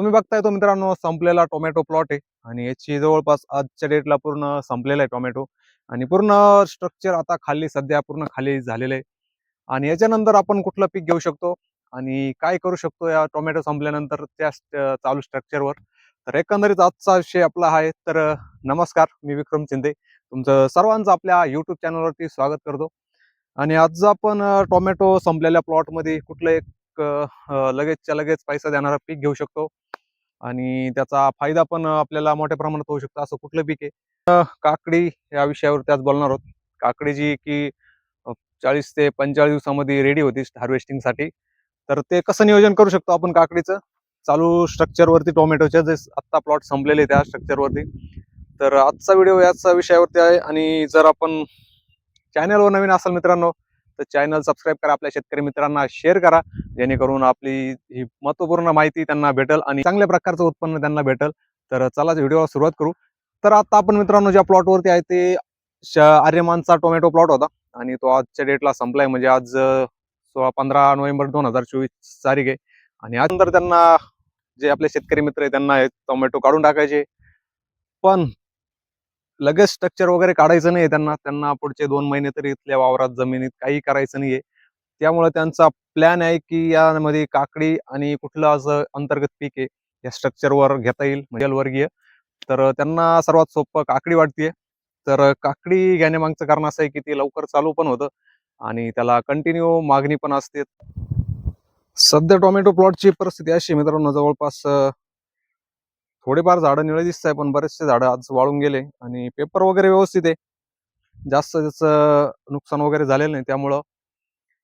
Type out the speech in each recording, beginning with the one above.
तुम्ही बघताय तो मित्रांनो संपलेला टोमॅटो प्लॉट आहे. आणि याची जवळपास आजच्या डेटला पूर्ण संपलेला आहे टोमॅटो. आणि पूर्ण स्ट्रक्चर आता खाली सध्या पूर्ण खाली झालेलं आहे. आणि याच्यानंतर आपण कुठलं पीक घेऊ शकतो? आणि काय करू शकतो या टोमॅटो संपल्यानंतर त्या चालू स्ट्रक्चरवर? तर एकंदरीत आजचा विषय आपला आहे. तर नमस्कार मी विक्रम शिंदे. तुमचं सर्वांचं आपल्या युट्यूब चॅनलवरती स्वागत करतो. आणि आज आपण टोमॅटो संपलेल्या प्लॉटमध्ये कुठलं एक लगेचच्या लगेच पैसा देणारं पीक घेऊ शकतो. आणि त्याचा फायदा पण आपल्याला मोठ्या प्रमाणात होऊ शकतो असं कुठलं पीक आहे? काकडी या विषयावर त्याच बोलणार आहोत. काकडी जी की चाळीस ते पंचेचाळीस दिवसामध्ये रेडी होती हार्वेस्टिंगसाठी तर ते कसं नियोजन करू शकतो आपण काकडीचं? चालू स्ट्रक्चरवरती टोमॅटोच्या जे आत्ता प्लॉट संपलेले त्या स्ट्रक्चरवरती तर आजचा व्हिडिओ याच विषयावरती आहे आणि जर आपण चॅनलवर नवीन असाल मित्रांनो तर चॅनल सबस्क्राईब करा आपल्या शेतकरी मित्रांना शेअर करा. जेणेकरून आपली ही महत्त्वपूर्ण माहिती त्यांना भेटल आणि चांगल्या प्रकारचं उत्पन्न त्यांना भेटल. तर चला व्हिडिओला सुरुवात करू. तर आता आपण मित्रांनो ज्या प्लॉटवरती आहे ते श- आर्यमानचा टोमॅटो प्लॉट होता. आणि तो आजच्या डेटला संपलाय. म्हणजे आज सोळा पंधरा नोव्हेंबर दोन हजार चोवीस तारीख आहे. आणि आज नंतर त्यांना जे आपले शेतकरी मित्र आहे त्यांना टोमॅटो काढून टाकायचे. पण लगेच स्ट्रक्चर वगैरे काढायचं नाही त्यांना. त्यांना पुढचे दोन महिने तरी इथल्या वावरात जमिनीत काही करायचं नाहीये. त्यामुळे त्यांचा प्लॅन आहे की यामध्ये काकडी आणि कुठलं असं अंतर्गत पीक आहे या स्ट्रक्चरवर घेता येईल म्हणजे वर्गीय तर त्यांना सर्वात सोपं काकडी वाटते तर काकडी घेण्यामागचं कारण असं आहे की ते लवकर चालू पण होतं आणि त्याला कंटिन्यू मागणी पण असते. सध्या टोमॅटो प्लॉटची परिस्थिती अशी मित्रांनो जवळपास थोडेफार झाडं निळे दिसत आहे पण बरेचसे झाडं आज वाळून गेले आणि पेपर वगैरे व्यवस्थित आहे. जास्त त्याचं नुकसान वगैरे झालेलं नाही त्यामुळं.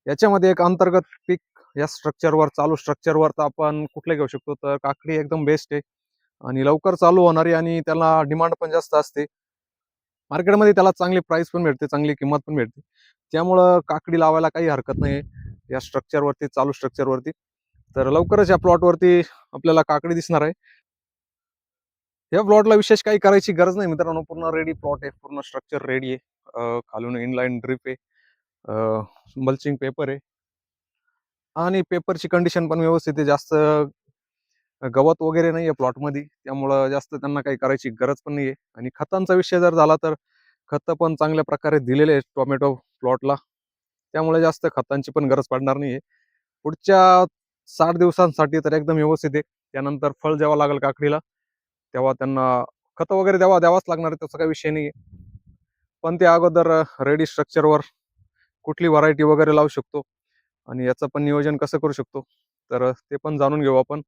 याच्यामध्ये एक अंतर्गत पीक या स्ट्रक्चरवर चालू स्ट्रक्चरवर तर आपण कुठले घेऊ शकतो तर काकडी एकदम बेस्ट आहे. आणि लवकर चालू होणारी आणि त्याला डिमांड पण जास्त असते. मार्केटमध्ये त्याला चांगली प्राइस पण भेटते चांगली किंमत पण भेटते. त्यामुळं काकडी लावायला काही हरकत नाही या स्ट्रक्चरवरती चालू स्ट्रक्चरवरती तर लवकरच या प्लॉटवरती आपल्याला काकडी दिसणार आहे. या प्लॉटला विशेष काही करायची गरज नाही मित्रांनो. पूर्ण रेडी प्लॉट आहे पूर्ण स्ट्रक्चर रेडी आहे. खालून इनलाईन ड्रिप आहे. मल्चिंग पेपर आहे. आणि पेपरची कंडिशन पण व्यवस्थित आहे. जास्त गवत वगैरे नाही आहे प्लॉटमध्ये त्यामुळं जास्त त्यांना काही करायची गरज पण नाही आहे आणि खतांचा विषय जर झाला तर खतं पण चांगल्या प्रकारे दिलेले आहेत टोमॅटो प्लॉटला त्यामुळे जास्त खतांची पण गरज पडणार नाही आहे पुढच्या साठ दिवसांसाठी तर एकदम व्यवस्थित आहे. त्यानंतर फळ जेव्हा लागेल काकडीला. तेव्हा त्यांना खत वगैरे द्यावा द्यावाच लागणार आहे त्याचा काही विषय नाही पण ते अगोदर रेडी स्ट्रक्चरवर कुठली व्हरायटी वगैरे लावू शकतो आणि याचं पण नियोजन कसं करू शकतो तर ते पण जाणून घेऊ आपण.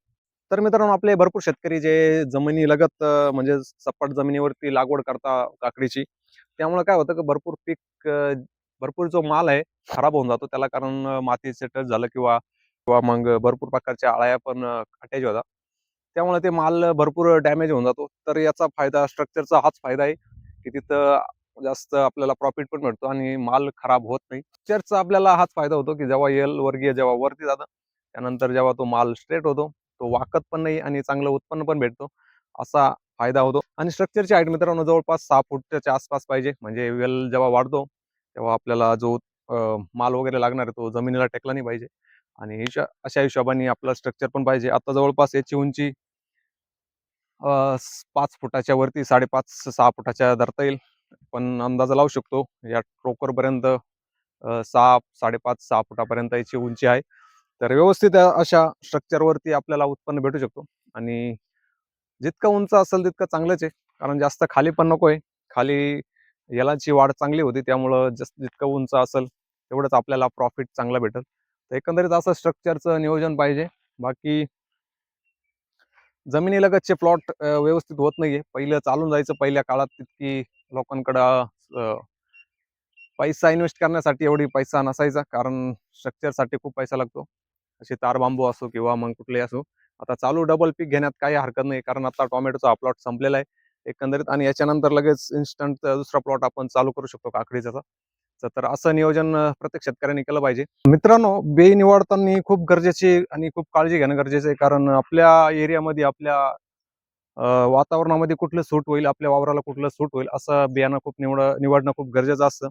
तर मित्रांनो आपले भरपूर शेतकरी जे जमिनी लगत म्हणजे सपाट जमिनीवरती लागवड करता काकडीची त्यामुळे काय होतं की भरपूर पीक भरपूर जो माल आहे खराब होऊन जातो. त्याला कारण मातीचे टच झालं किंवा किंवा मग भरपूर प्रकारच्या आळ्या पण अटॅच होतात. त्यामुळे ते माल भरपूर डॅमेज होऊन जातो. तर याचा फायदा स्ट्रक्चरचा हाच फायदा आहे की तिथं जास्त आपल्याला प्रॉफिट पण मिळतो आणि माल खराब होत नाही. स्ट्रक्चरचा आपल्याला हाच फायदा होतो की जेव्हा एल वर्गीय जेव्हा वरती जातं त्यानंतर जेव्हा तो माल स्ट्रेट होतो तो वाकत पण नाही आणि चांगलं उत्पन्न पण भेटतो असा फायदा होतो. आणि स्ट्रक्चरची हाईट मित्रांनो जवळपास सहा फूटच्या आसपास पाहिजे. म्हणजे वेल जेव्हा वाढतो तेव्हा आपल्याला जो माल वगैरे लागणार आहे तो जमिनीला टेकला नाही पाहिजे. आणि अशा हिशोबाने आपलं स्ट्रक्चर पण पाहिजे. आता जवळपास याची उंची पाच फुटाच्या वरती साडेपाच सहा फुटाच्या धरता येईल. पण अंदाजा लावू शकतो. या टोकरपर्यंत सहा साडेपाच सहा फुटापर्यंत याची उंची आहे. तर व्यवस्थित अशा स्ट्रक्चरवरती आपल्याला उत्पन्न भेटू शकतो. आणि जितकं उंच असेल तितकं चांगलंच आहे. कारण जास्त खाली पण नको आहे खाली यालाची वाढ चांगली होती. त्यामुळं जस जितकं उंच असेल तेवढंच आपल्याला प्रॉफिट चांगला भेटेल. तर एकंदरीत असं स्ट्रक्चरचं नियोजन पाहिजे. बाकी जमिनीलगतचे प्लॉट व्यवस्थित होत नाहीये. पहिलं चालून जायचं पहिल्या काळात तितकी लोकांकडं पैसा इन्व्हेस्ट करण्यासाठी एवढी पैसा नसायचा कारण स्ट्रक्चरसाठी खूप पैसा लागतो. असे तार बांबू असो किंवा मग कुठले असो. आता चालू डबल पीक घेण्यात काही हरकत नाही कारण आता टोमॅटोचा हा प्लॉट संपलेला आहे एकंदरीत. आणि याच्यानंतर लगेच इन्स्टंट दुसरा प्लॉट आपण चालू करू शकतो काकडीचा तर- तर असं नियोजन प्रत्येक शेतकऱ्यांनी केलं पाहिजे. मित्रांनो बे निवडताना खूप गरजेची आणि खूप काळजी घेणं गरजेचं आहे. कारण आपल्या एरियामध्ये आपल्या वातावरणामध्ये कुठलं सूट होईल आपल्या वावराला कुठलं सूट होईल असं बियाणं खूप निवड निवडणं खूप गरजेचं असतं.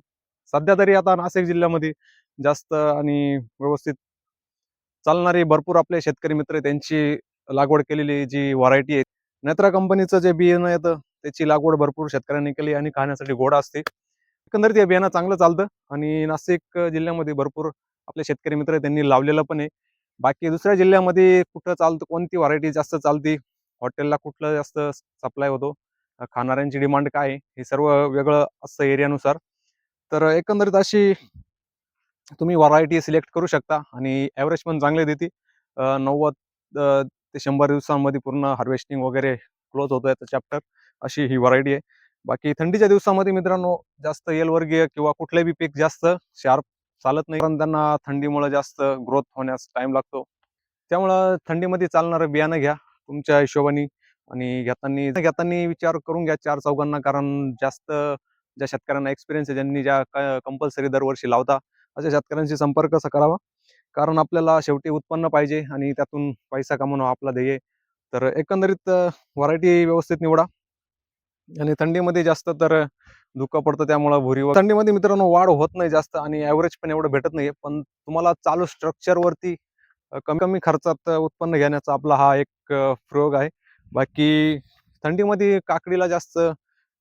सध्या तरी आता नाशिक जिल्ह्यामध्ये जास्त आणि व्यवस्थित चालणारे भरपूर आपले शेतकरी मित्र त्यांची लागवड केलेली जी व्हरायटी आहे. नेत्रा कंपनीचं जे बियाणं येतं त्याची लागवड भरपूर शेतकऱ्यांनी केली आणि खाण्यासाठी गोड असते. एकंदरीत हे बियाणं चांगलं चालतं आणि नाशिक जिल्ह्यामध्ये भरपूर आपले शेतकरी मित्र त्यांनी लावलेलं पण आहे. बाकी दुसऱ्या जिल्ह्यामध्ये कुठं चालतं कोणती व्हरायटी जास्त चालती हॉटेलला कुठलं जास्त सप्लाय होतो खाणाऱ्यांची डिमांड काय हे सर्व वेगळं असतं एरियानुसार तर एकंदरीत अशी तुम्ही व्हरायटी सिलेक्ट करू शकता आणि ॲव्हरेज पण चांगले देते. नव्वद ते शंभर दिवसांमध्ये पूर्ण हार्वेस्टिंग वगैरे क्लोज होतं याचं चॅप्टर अशी ही व्हरायटी आहे. बाकी थंडीच्या दिवसामध्ये मित्रांनो जास्त येलवर्गीय किंवा कुठलंही पीक जास्त शार्प चालत नाही. कारण त्यांना थंडीमुळे जास्त ग्रोथ होण्यास टाइम लागतो. त्यामुळं थंडीमध्ये चालणारं बियाणं घ्या तुमच्या हिशोबाने आणि घेताना घेताना विचार करून घ्या चार चौघांना. कारण जास्त ज्या शेतकऱ्यांना एक्सपिरियन्स आहे ज्यांनी ज्या कंपल्सरी दरवर्षी लावता अशा शेतकऱ्यांशी संपर्क करावा. कारण आपल्याला शेवटी उत्पन्न पाहिजे आणि त्यातून पैसा कमवणं आपला ध्येय. तर एकंदरीत व्हरायटी व्यवस्थित निवडा. आणि थंडीमध्ये जास्त तर धुकं पडतं त्यामुळं भुरी व- थंडीमध्ये मित्रांनो वाढ होत नाही जास्त आणि ॲव्हरेज पण एवढं भेटत नाही पण तुम्हाला चालू स्ट्रक्चरवरती कमी कमी खर्चात उत्पन्न घेण्याचा आपला हा एक प्रयोग आहे. बाकी थंडीमध्ये काकडीला जास्त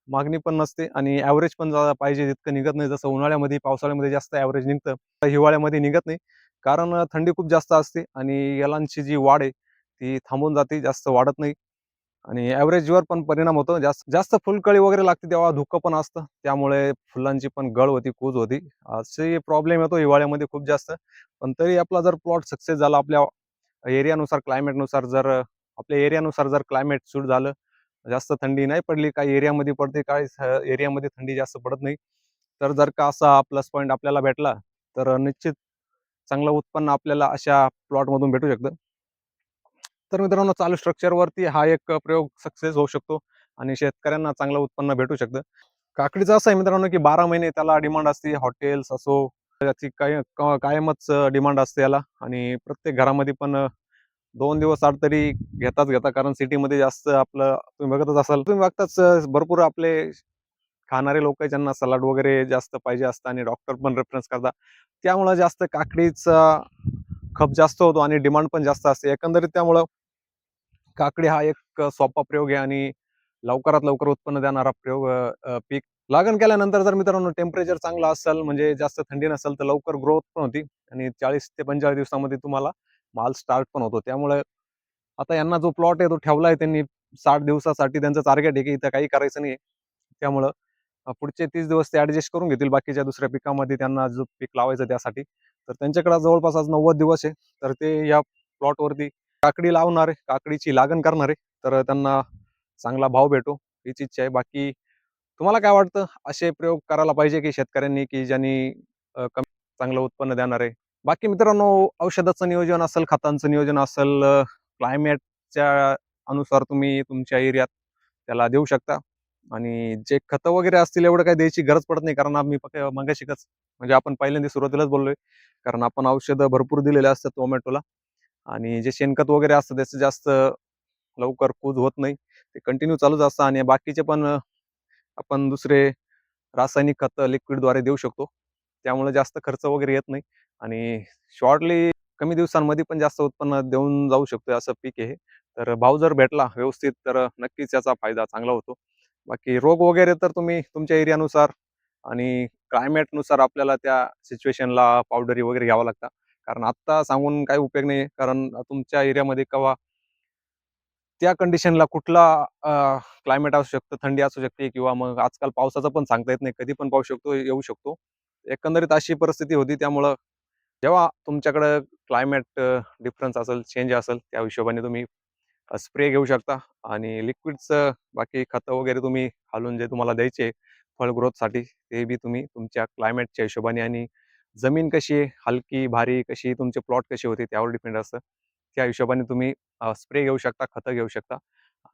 मागणी पण नसते आणि ॲव्हरेज पण जा- पाहिजे तितकं निघत नाही. जसं उन्हाळ्यामध्ये पावसाळ्यामध्ये जास्त ॲव्हरेज निघतं हिवाळ्यामध्ये निघत नाही. कारण थंडी खूप जास्त असते आणि यालांची जी वाढ आहे ती थांबून जाते जास्त वाढत नाही. आणि ॲव्हरेजवर पण परिणाम होतो. जास्त जास्त फुलकळी वगैरे लागते तेव्हा धुकं पण असतं. त्यामुळे फुलांची पण गळ होती कूज होती. असे प्रॉब्लेम येतो हिवाळ्यामध्ये खूप जास्त. पण तरी आपला जर प्लॉट सक्सेस झाला आपल्या एरियानुसार क्लायमेटनुसार जर आपल्या एरियानुसार जर क्लायमेट सूट झालं जास्त थंडी नाही पडली काही एरियामध्ये पडते काही एरियामध्ये थंडी जास्त पडत नाही. तर जर का असा प्लस पॉईंट आपल्याला भेटला तर निश्चित चांगलं उत्पन्न आपल्याला अशा प्लॉटमधून भेटू शकतं. तर मित्रांनो चालू स्ट्रक्चरवरती हा एक प्रयोग सक्सेस होऊ शकतो आणि शेतकऱ्यांना चांगलं उत्पन्न भेटू शकतं. काकडीचं असं आहे मित्रांनो की बारा महिने त्याला डिमांड असते. हॉटेल्स असो त्याची काय कायमच डिमांड असते याला. आणि प्रत्येक घरामध्ये पण दोन दिवस आड तरी घेताच घेता. कारण सिटीमध्ये जास्त आपलं तुम्ही बघतच असाल. तुम्ही बघताच भरपूर आपले खाणारे लोक ज्यांना सलाड वगैरे जास्त पाहिजे असतं आणि डॉक्टर पण रेफरन्स करतात त्यामुळं जास्त काकडीचा खप जास्त होतो आणि डिमांड पण जास्त असते. एकंदरीत त्यामुळं काकडी हा एक सोपा प्रयोग आहे आणि लवकरात लवकर उत्पन्न देणारा प्रयोग पीक लागण केल्यानंतर जर मित्रांनो टेम्परेचर चांगलं असेल म्हणजे जास्त थंडी नसेल तर लवकर ग्रोथ पण होती आणि चाळीस ते पंचेचाळीस दिवसामध्ये तुम्हाला माल स्टार्ट पण होतो. त्यामुळे आता यांना जो प्लॉट आहे तो ठेवला आहे त्यांनी साठ दिवसासाठी त्यांचं टार्गेट आहे की इथं काही करायचं नाही त्यामुळं पुढचे तीस दिवस ते ॲडजस्ट करून घेतील बाकीच्या दुसऱ्या पिकामध्ये त्यांना जो पीक लावायचं त्यासाठी. तर त्यांच्याकडे जवळपास आज नव्वद दिवस आहे. तर ते या प्लॉटवरती काकडी लावणार काकडीची लागण करणारे तर त्यांना चांगला भाव भेटो हीच इच्छा आहे. बाकी तुम्हाला काय वाटतं? असे प्रयोग करायला पाहिजे की शेतकऱ्यांनी की ज्यांनी कमी चांगलं उत्पन्न देणार आहे? बाकी मित्रांनो औषधाचं नियोजन असेल खतांचं नियोजन असेल क्लायमेटच्या अनुसार तुम्ही तुमच्या एरियात त्याला देऊ शकता. आणि जे खतं वगैरे असतील एवढं काही द्यायची गरज पडत नाही कारण आम्ही फक्त मगाशिकच म्हणजे आपण पहिल्यांदा सुरुवातीलाच बोललोय कारण आपण औषधं भरपूर दिलेले असतात टोमॅटोला. आणि जे शेणखत वगैरे असतं त्याचं जास्त लवकर कूज होत नाही. ते कंटिन्यू चालूच असतं आणि बाकीचे पण आपण दुसरे रासायनिक खत लिक्विडद्वारे देऊ शकतो. त्यामुळे जास्त खर्च वगैरे येत नाही आणि शॉर्टली कमी दिवसांमध्ये पण जास्त उत्पन्न देऊन जाऊ शकतो असं पीक आहे. तर भाव जर भेटला व्यवस्थित तर नक्कीच याचा फायदा चांगला होतो. बाकी रोग वगैरे तर तुम्ही तुमच्या एरियानुसार आणि क्लायमेटनुसार आपल्याला त्या सिच्युएशनला पावडरी वगैरे घ्यावं लागतं. कारण आत्ता सांगून काही उपयोग नाही कारण तुमच्या एरियामध्ये केव्हा त्या कंडिशनला कुठला क्लायमेट असू शकतं थंडी असू शकते किंवा मग आजकाल पावसाचं पण सांगता येत नाही. कधी पण पाऊस शकतो येऊ शकतो. एकंदरीत अशी परिस्थिती होती. त्यामुळं जेव्हा तुमच्याकडं क्लायमेट डिफरन्स असेल चेंज असेल त्या हिशोबाने तुम्ही स्प्रे घेऊ शकता. आणि लिक्विडचं बाकी खतं वगैरे तुम्ही घालून जे तुम्हाला द्यायचे फळ ग्रोथसाठी ते बी तुम्ही तुमच्या क्लायमेटच्या हिशोबाने आणि जमीन कशी आहे हलकी भारी कशी तुमचे प्लॉट कसे होते त्यावर डिपेंड असतं. त्या हिशोबाने तुम्ही स्प्रे घेऊ शकता खतं घेऊ शकता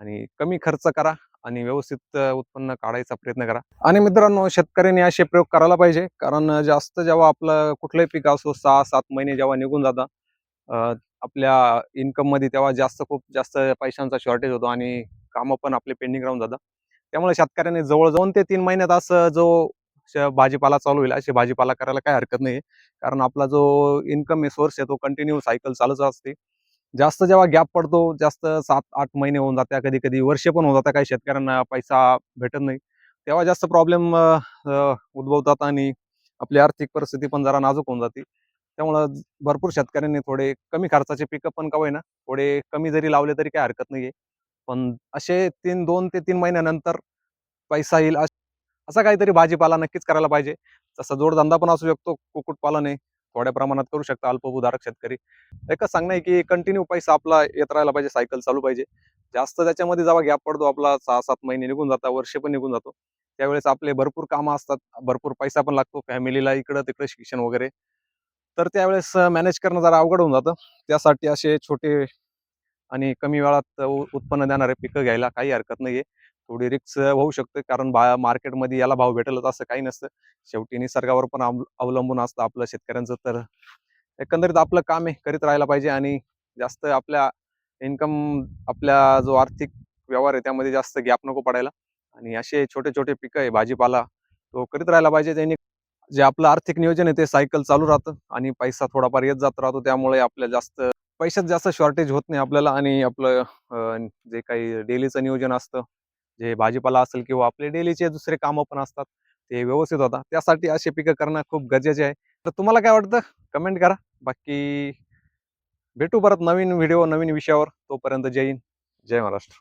आणि कमी खर्च करा आणि व्यवस्थित उत्पन्न काढायचा प्रयत्न करा. आणि मित्रांनो शेतकऱ्यांनी असे प्रयोग करायला पाहिजे. कारण जास्त जेव्हा आपलं कुठलंही पीक असो सहा सात महिने जेव्हा निघून जातात आपल्या इन्कममध्ये तेव्हा जास्त खूप जास्त पैशांचा शॉर्टेज होतो आणि कामं पण आपले पेंडिंग राहून जातात. त्यामुळे शेतकऱ्यांनी जवळ जाऊन ते तीन महिन्यात असं जो भाजीपाला चालू होईल अशी भाजीपाला करायला काही हरकत नाही कारण आपला जो इन्कम सोर्स आहे तो कंटिन्यू सायकल चालूच असते. जास्त जेव्हा गॅप पडतो जास्त सात आठ महिने होऊन जात्या कधी कधी वर्ष पण होऊन जात्या काही शेतकऱ्यांना पैसा भेटत नाही. तेव्हा जास्त प्रॉब्लेम उद्भवतात आणि आपली आर्थिक परिस्थिती पण जरा नाजूक होऊन जाते. त्यामुळं भरपूर शेतकऱ्यांनी थोडे कमी खर्चाचे पिकअप पण का ना थोडे कमी जरी लावले तरी काही हरकत नाहीये. पण असे तीन दोन ते तीन महिन्यानंतर पैसा येईल अश- असा काहीतरी भाजीपाला नक्कीच करायला पाहिजे. तसा जोडधंदा पण असू शकतो कुक्कुटपालन आहे थोड्या प्रमाणात करू शकता अल्पभूधारक शेतकरी. एकच सांगणं आहे की कंटिन्यू पैसा आपला येत राहायला पाहिजे सायकल चालू पाहिजे. जास्त त्याच्यामध्ये जेव्हा गॅप पडतो आपला सहा सात महिने निघून जातात वर्ष पण निघून जातो. त्यावेळेस आपले भरपूर कामं असतात भरपूर पैसा पण लागतो फॅमिलीला इकडं तिकडं शिक्षण वगैरे. तर त्यावेळेस मॅनेज करणं जरा अवघड होऊन जातं. त्यासाठी असे छोटे आणि कमी वेळात उत्पन्न देणारे पिकं घ्यायला काही हरकत नाहीये. थोडी रिक्स होऊ शकते. कारण बा मार्केटमध्ये याला भाव भेटेलच असं काही नसतं. शेवटी निसर्गावर पण अवलंबून असतं आपलं शेतकऱ्यांचं. तर एकंदरीत आपलं काम आहे करीत राहायला पाहिजे आणि जास्त आपल्या इन्कम आपल्या जो आर्थिक व्यवहार आहे त्यामध्ये जास्त गॅप नको पडायला. आणि असे छोटे छोटे पिकं आहे भाजीपाला तो करीत राहायला पाहिजे. त्यांनी जे आपलं आर्थिक नियोजन आहे ते सायकल चालू राहतं आणि पैसा थोडाफार येत जात राहतो. त्यामुळे आपल्या जास्त पैशात जास्त शॉर्टेज होत नाही आपल्याला आणि आपलं जे काही डेलीचं नियोजन असतं जे भाजीपाला असेल किंवा आपले डेलीचे दुसरे कामं पण असतात ते व्यवस्थित होतात. त्यासाठी असे पिकं करणं खूप गरजेचे आहे. तर तुम्हाला काय वाटतं? कमेंट करा. बाकी भेटू परत नवीन व्हिडिओ नवीन विषयावर. तोपर्यंत जय हिंद जय महाराष्ट्र.